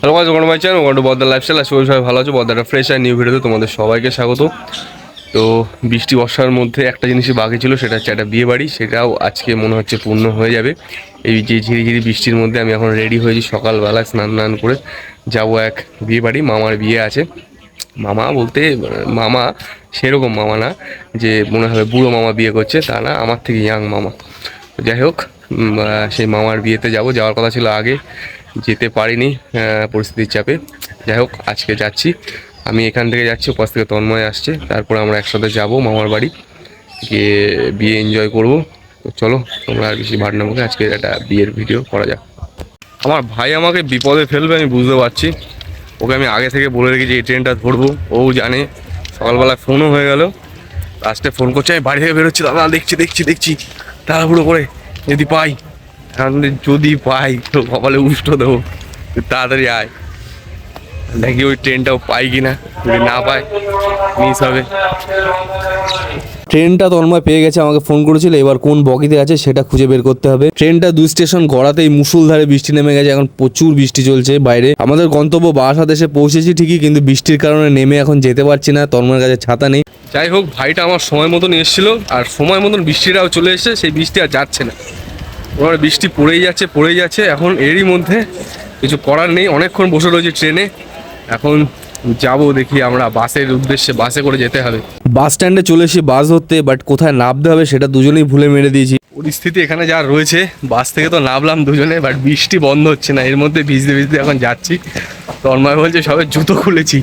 Hello guys ওখানে my channel ওখানে বদ্দার lifestyle আজকে সবাই ভালো আছো। বদ্দার ফ্রেশ আর নিউ ভিডিওতে তোমাদের সবাইকে স্বাগত। তো বৃষ্টি, বর্ষার মধ্যে একটা জিনিসই বাকি ছিল, সেটা হচ্ছে একটা বিয়ে বাড়ি। সেটাও আজকে মনে হচ্ছে পূর্ণ হয়ে যাবে। এই যে ঝিরি ঝিরি বৃষ্টির মধ্যে আমি এখন রেডি হয়েছি সকালবেলায় স্নান টান করে যাব এক বিয়ে বাড়ি। মামার বিয়ে আছে। মামা বলতে, মামা সেরকম মামা না, যে মনে হবে বুড়ো মামা বিয়ে করছে, তা না, আমার থেকে ইয়াং মামা। যাই হোক সেই মামার বিয়েতে যাব। যাওয়ার কথা ছিল আগে। যেতে পারিনি পরিস্থিতির চাপে। যাই হোক, আজকে যাচ্ছি। আমি এখান থেকে যাচ্ছি ওপাশ থেকে তন্ময় আসছে। তারপর আমরা একসাথে যাব মামার বাড়ি। গিয়ে বিয়ে এনজয় করব। তো চলো, তোমরা আর বেশি ভাট না বলে আজকে একটা বিয়ের ভিডিও করা যাক। আমার ভাই আমাকে বিপদে ফেলবে, আমি বুঝতে পারছি। ওকে আমি আগে থেকে বলে রেখেছি, এই ট্রেনটা ধরবো। ও জানে, সকালবেলা ফোনও হয়ে গেল। লাস্টে ফোন করছে আমি বাড়ি থেকে বেরোচ্ছি, দাদা, দেখছি দেখছি দেখছি। তাড়াহুড়ো করে, যদি পাই। যদি পাই তো কপালে উষ্ট দেবো। তাড়াতাড়ি আয়। দেখি ওই ট্রেনটাও পাই কিনা। যদি না পাই মিস হবে। ট্রেনটা তন্ময় পেয়ে গেছে আমাকে ফোন করেছিল এবার কোন বগিতে আছে সেটা খুঁজে বের করতে হবে। ট্রেনটা দুই স্টেশন গড়াতেই মুসুলধারে বৃষ্টি নেমে গেছে এখন প্রচুর বৃষ্টি চলছে বাইরে। আমাদের গন্তব্য বারাসাত এসে পৌঁছেছি ঠিকই কিন্তু বৃষ্টির কারণে নেমে এখন যেতে পারছি না তন্ময়ের কাছে ছাতা নেই। যাই হোক ভাইটা আমার সময় মতন এসেছিল আর সময় মতন বৃষ্টিটাও চলে এসেছে সেই বৃষ্টি আর যাচ্ছে না। ওর বৃষ্টি পড়েই যাচ্ছে পড়েই যাচ্ছে। এখন এরই মধ্যে কিছু করার নেই। অনেকক্ষণ বসে রয়েছে ট্রেনে। এখন যাব দেখি আমরা বাসের উদ্দেশ্যে বাসে করে যেতে হবে। বাস স্ট্যান্ডে চলে এসেছি বাস ধরতে বাট কোথায় নামতে হবে সেটা দুজনেই ভুলে মেরে দিয়েছি। পরিস্থিতি এখানে যা রয়েছে বাস থেকে তো নামলাম দুজনে বাট বৃষ্টি বন্ধ হচ্ছে না। এর মধ্যে ভিজতে ভিজতে এখন যাচ্ছি। তন্ময় বলছে সবে জুতো খুলেছি।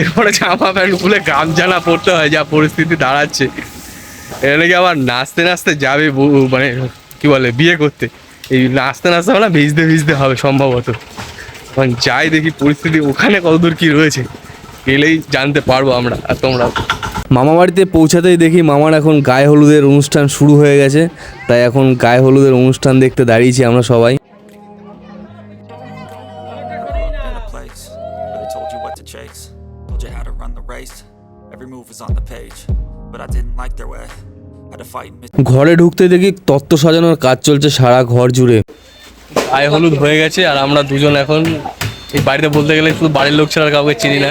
এরপরে জামা প্যান্ট খুলে গামছানা পরতে হয় যা পরিস্থিতি দাঁড়াচ্ছে। এর নাকি আবার নাচতে নাচতে যাবে মানে কি বলে বিয়ে করতে। এই নাচতে নাচতে হবে না ভিজতে ভিজতে হবে সম্ভবত। এখন যাই দেখি পরিস্থিতি ওখানে কতদূর কি রয়েছে গেলেই জানতে পারব আমরা আর তোমরা মামা বাড়িতে পৌঁছাতেই দেখি মামার এখন গায়ে হলুদের অনুষ্ঠান শুরু হয়ে গেছে। তাই এখন গায়ে হলুদের অনুষ্ঠান দেখতে দাঁড়িয়েছি আমরা সবাই. Every move was on the page, but I didn't like their way. ঘরে ঢুকতে দেখি তত্ত্ব সাজানোর কাজ চলছে সারা ঘর জুড়ে। আয় হলুদ হয়ে গেছে আর আমরা দুজন এখন এই বাড়িতে বলতে গেলে শুধু বাড়ির লোক ছাড়া কাউকে চিনি না।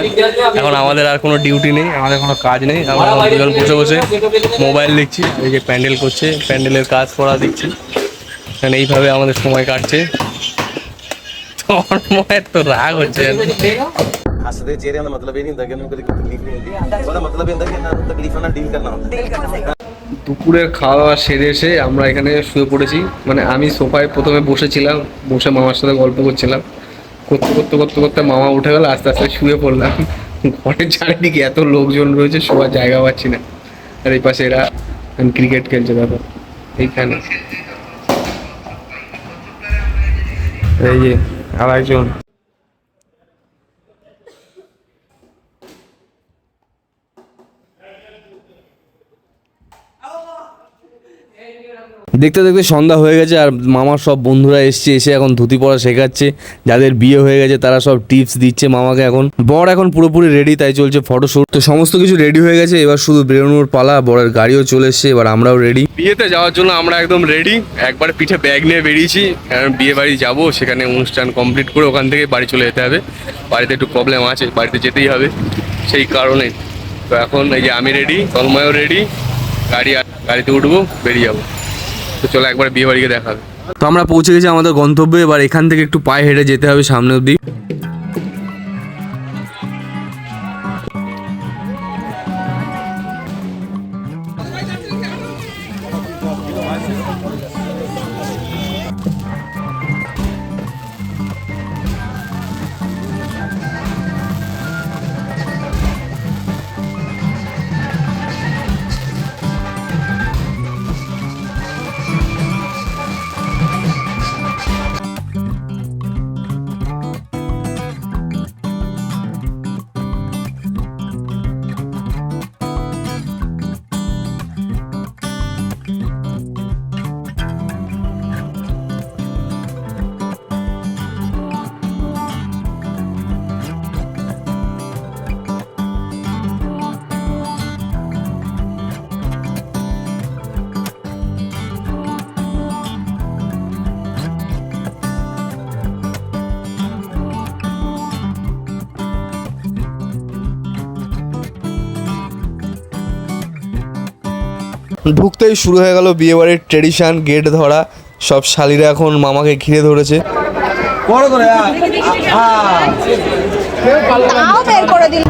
এখন আমাদের আর কোনো ডিউটি নেই আমাদের কোনো কাজ নেই। আমরা দুজন বসে বসে মোবাইল দেখছি এই যে প্যান্ডেল করছে প্যান্ডেলের কাজ করা দেখছি। কারণ এইভাবে আমাদের সময় কাটছে। তন্ময়ের তো রাগ হচ্ছে हंसते चेहरे দুপুরের খাওয়া দাওয়া সেরে এসে আমরা এখানে শুয়ে পড়েছি। মানে আমি সোফায় প্রথমে বসেছিলাম, বসে মামার সাথে গল্প করছিলাম। করতে করতে করতে করতে মামা উঠে গেল, আস্তে আস্তে শুয়ে পড়লাম। ঘরের চারিদিকে এত লোকজন রয়েছে শোয়ার জায়গা পাচ্ছি না। আর এই পাশে এরা ক্রিকেট খেলছে, দেখো। এইখানে। এই যে আর দেখতে দেখতে সন্ধ্যা হয়ে গেছে আর মামার সব বন্ধুরা এসছে, এসে এখন ধুতি পরা শেখাচ্ছে। যাদের বিয়ে হয়ে গেছে তারা সব টিপস দিচ্ছে মামাকে এখন। বর এখন পুরোপুরি রেডি তাই চলছে ফটোশ্যুট তো সমস্ত কিছু রেডি হয়ে গেছে, এবার শুধু বেরোনোর পালা, বরের গাড়িও চলে এসছে, এবার আমরাও রেডি বিয়েতে যাওয়ার জন্য আমরা একদম রেডি একবারে পিঠে ব্যাগ নিয়ে বেরিয়েছি কারণ বিয়ে বাড়ি যাব, সেখানে অনুষ্ঠান কমপ্লিট করে ওখান থেকে বাড়ি চলে যেতে হবে। বাড়িতে একটু প্রবলেম আছে, বাড়িতে যেতেই হবে, সেই কারণে। তো এখন এই যে আমি রেডি তন্ময়ও রেডি গাড়ি গাড়িতে উঠবো, বেরিয়ে যাব। তো চলো একবার বিয়ে বাড়িকে দেখাবে। তো আমরা পৌঁছে গেছি আমাদের গন্তব্যে, এবার এখান থেকে একটু পায়ে হেঁটে যেতে হবে সামনে অবধি। ঢুকতেই শুরু হয়ে গেল বিয়েবাড়ির ট্রেডিশন গেট ধরা। সব শালিরা এখন মামাকে ঘিরে ধরেছে। করে দিল।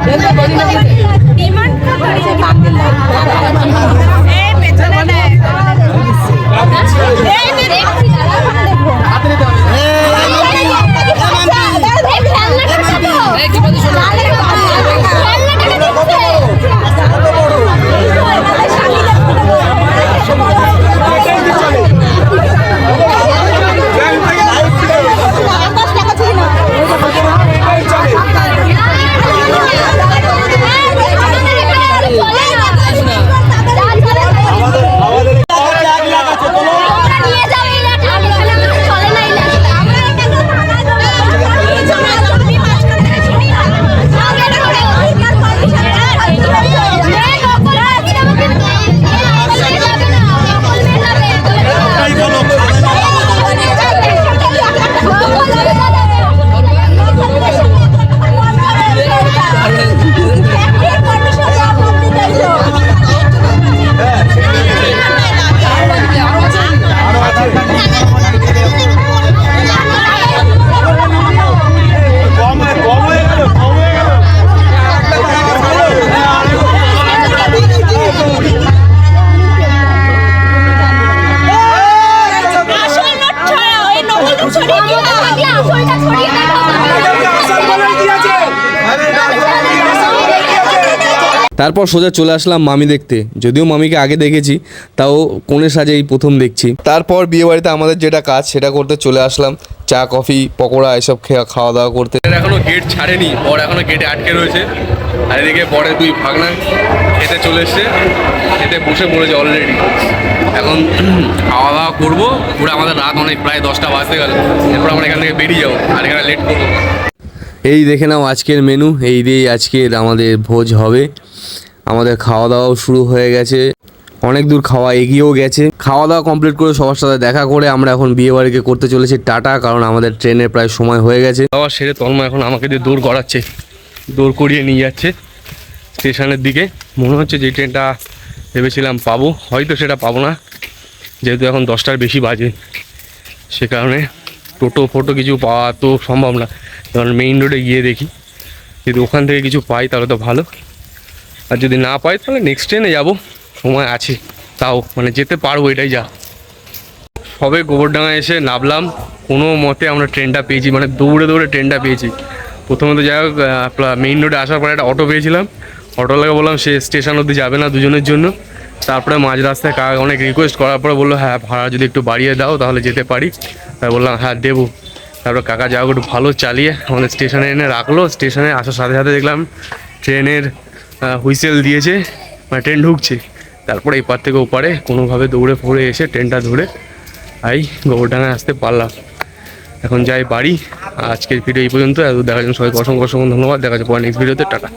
তারপর সোজা চলে আসলাম মামি দেখতে। যদিও মামিকে আগে দেখেছি তাও কোণের সাজে এই প্রথম দেখছি। তারপর বিয়ে বাড়িতে আমাদের যেটা কাজ সেটা করতে চলে আসলাম। চা কফি পকোড়া এসব খেয়ে খাওয়া দাওয়া করতে। এখনও গেট ছাড়েনি বর এখনও গেটে আটকে রয়েছে। আর এদিকে বরের দুই ভাগনা খেতে চলে এসছে। খেতে বসে পড়েছে অলরেডি এখন খাওয়া দাওয়া করব। পুরো আমাদের রাত অনেক প্রায় দশটা বাজতে গেল। এরপর আমরা এখান থেকে বেরিয়ে যাব। আর এখানে লেট করব। এই দেখে নাও আজকের মেনু এই দিয়েই আজকের আমাদের ভোজ হবে। আমাদের খাওয়া দাওয়াও শুরু হয়ে গেছে। অনেক দূর খাওয়া এগিয়েও গেছে। খাওয়া দাওয়া কমপ্লিট করে সবার সাথে দেখা করে আমরা এখন বিয়ে বাড়িকে করতে চলেছি টাটা কারণ আমাদের ট্রেনের প্রায় সময় হয়ে গেছে। আবার সেরে তন্ময় এখন আমাকে দিয়ে দূর করাচ্ছে। দৌড় করিয়ে নিয়ে যাচ্ছে স্টেশনের দিকে। মনে হচ্ছে যে ট্রেনটা ভেবেছিলাম পাবো, হয়তো সেটা পাবো না। যেহেতু এখন দশটার বেশি বাজে, সে কারণে টোটো ফোটো কিছু পাওয়া তো সম্ভব না। কারণ মেইন রোডে গিয়ে দেখি, যদি ওখান থেকে কিছু পাই তাহলে তো ভালো। আর যদি না পাই তাহলে নেক্সট ট্রেনে যাব, সময় আছে, তাও মানে যেতে পারব এটাই যা। সবে গোবরডাঙ্গা এসে নামলাম, কোনো মতে আমরা ট্রেনটা পেয়েছি মানে দৌড়ে দৌড়ে ট্রেনটা পেয়েছি। প্রথমত যাই হোক মেইন রোডে আসার পরে একটা অটো পেয়েছিলাম। অটোওয়ালাকে বললাম, সে স্টেশন অবধি যাবে না দুজনের জন্য। তারপরে মাঝ রাস্তায় কাকা অনেক রিকোয়েস্ট করার পরে বলল হ্যাঁ ভাড়া যদি একটু বাড়িয়ে দাও, তাহলে যেতে পারি। তাই বললাম হ্যাঁ দেবো। তারপরে কাকা যা হোক, একটু ভালো চালিয়ে আমাদের স্টেশনে এনে রাখল। স্টেশনে আসার সাথে সাথে দেখলাম, ট্রেনের হুইসেল দিয়েছে মানে ট্রেন ঢুকছে। তারপরে এপার থেকে ওপারে কোনোভাবে দৌড়ে ফৌড়ে এসে ট্রেনটা ধরে আই গোবরডাঙ্গায় আসতে পারলাম। এখন যাই বাড়ি, আজকের ভিডিও এই পর্যন্ত। দেখার জন্য সবাইকে অসংখ্য অসংখ্য ধন্যবাদ। দেখা পরে নেক্সট ভিডিওতে টাটা।